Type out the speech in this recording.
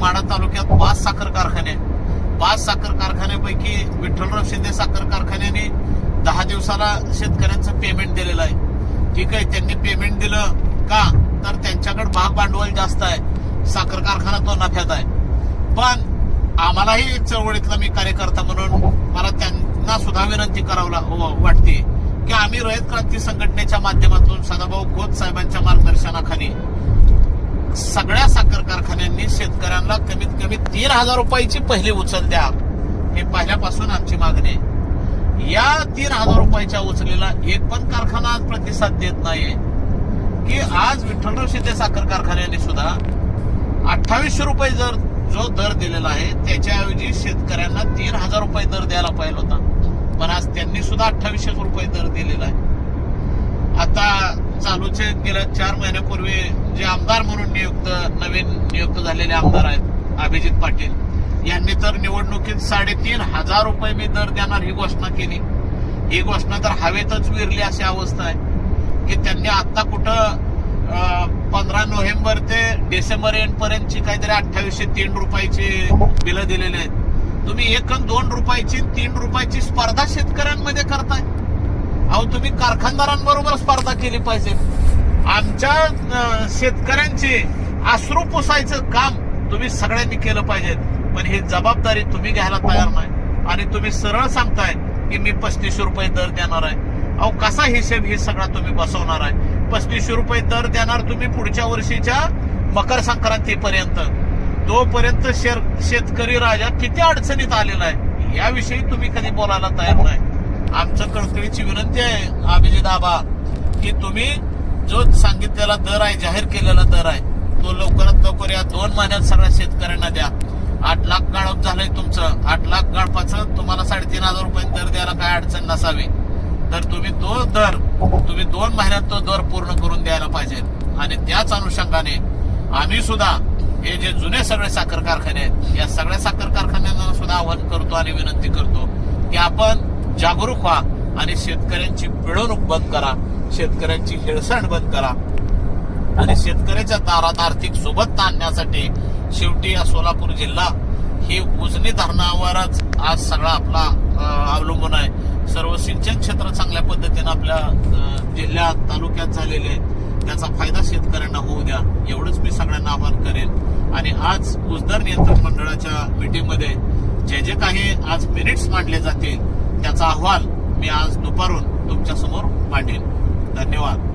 माडा तालुक्यात पाच साखर कारखाने पाच साखर कारखान्यापैकी विठ्ठलराव शिंदे साखर कारखान्याने दहा दिवसाला शेतकऱ्यांचं पेमेंट दिलेलं आहे. ठीक आहे त्यांनी पेमेंट दिलं का? तर त्यांच्याकडे भाग भांडवल जास्त आहे. साखर कारखाना तो नफ्यात आहे. पण आम्हालाही चळवळीतला मी कार्यकर्ता म्हणून मला त्यांना सुद्धा विनंती करावं वाटते की आम्ही रयत क्रांती संघटनेच्या माध्यमातून सदाभाऊ खोत साहेबांच्या मार्गदर्शनाखाली त्यांनी शेतकऱ्यांना कमीत कमी तीन हजार रुपयाची पहिली उचल द्या. हे पहिल्यापासून आमची मागणी आहे. या तीन हजार रुपयाच्या उचलीला एक पण कारखाना आज प्रतिसाद देत नाहीये. की आज विठ्ठलराव शिंदे साखर कारखान्याने सुद्धा अठ्ठावीसशे रुपये जर जो दर दिलेला आहे त्याच्याऐवजी शेतकऱ्यांना तीन हजार रुपये दर द्यायला पाहिजे होता. पण आज त्यांनी सुद्धा अठ्ठावीसशे रुपये दर दिलेला आहे. आता चालूचे गेल्या चार महिन्यापूर्वी जे आमदार म्हणून नियुक्त नवीन नियुक्त झालेले आमदार आहेत अभिजित पाटील. यांनी तर निवडणुकीत साडेतीन हजार रुपये मी दर देणार ही घोषणा केली. ही घोषणा तर हवेतच विरली अशी अवस्था आहे. की त्यांनी आता कुठं पंधरा नोव्हेंबर ते डिसेंबर एंड पर्यंतची काहीतरी अठ्ठावीसशे तीन रुपयाची बिलं दिलेली आहेत. तुम्ही एक दोन रुपयाची तीन रुपयाची स्पर्धा शेतकऱ्यांमध्ये करताय. अहो तुम्ही कारखानदारांबरोबर स्पर्धा केली पाहिजे. आमच्या शेतकऱ्यांचे अश्रू पुसायचं काम तुम्ही सगळ्यांनी केलं पाहिजे. पण ही जबाबदारी तुम्ही घ्यायला तयार नाही. आणि तुम्ही सरळ सांगताय की मी पस्तीसशे रुपये दर देणार आहे. अहो कसा हिशेब हे सगळा तुम्ही बसवणार आहे? पस्तीसशे रुपये दर देणार तुम्ही पुढच्या वर्षीच्या मकर संक्रांतीपर्यंत. तोपर्यंत शेर शेतकरी राजा किती अडचणीत आलेला आहे? याविषयी तुम्ही कधी बोलायला तयार नाही. आमचं कळकळीची विनंती आहे अभिजित आबा की तुम्ही जो सांगितलेला दर आहे जाहीर केलेला दर आहे तो लवकरात लवकर या दोन महिन्यात सगळ्या शेतकऱ्यांना द्या. आठ लाख गाळप झालंय तुमचं. आठ लाख गाळपाचं तुम्हाला साडेतीन हजार रुपये दर द्यायला काय अडचण नसावी. तर तुम्ही तो दर तुम्ही दोन महिन्यात तो दर पूर्ण करून द्यायला पाहिजे. आणि त्याच अनुषंगाने आम्ही सुद्धा हे जे जुने सगळे साखर कारखाने आहेत या सगळ्या साखर कारखान्यांना सुद्धा आवाहन करतो आणि विनंती करतो की आपण जागरूक व्हा आणि शेतकऱ्यांची पिळवणूक बंद करा शेतकऱ्यांची हेळसांड बंद करा. आणि शेतकऱ्याच्या दारात आर्थिक सोबत आणण्यासाठी शेवटी या सोलापूर जिल्हा ही उजनी धरणावरच आज सगळा आपला अवलंबून आहे. सर्व सिंचन क्षेत्र चांगल्या पद्धतीने आपल्या जिल्ह्यात तालुक्यात झालेले आहेत. त्याचा फायदा शेतकऱ्यांना होऊ द्या. एवढंच मी सगळ्यांना आवाहन करेन. आणि आज उजदर नियंत्रण मंडळाच्या मीटिंगमध्ये जे जे काही आज मिनिट्स मांडले जातील त्याचा अहवाल मी आज दुपारून तुमच्यासमोर मांडेन. धन्यवाद.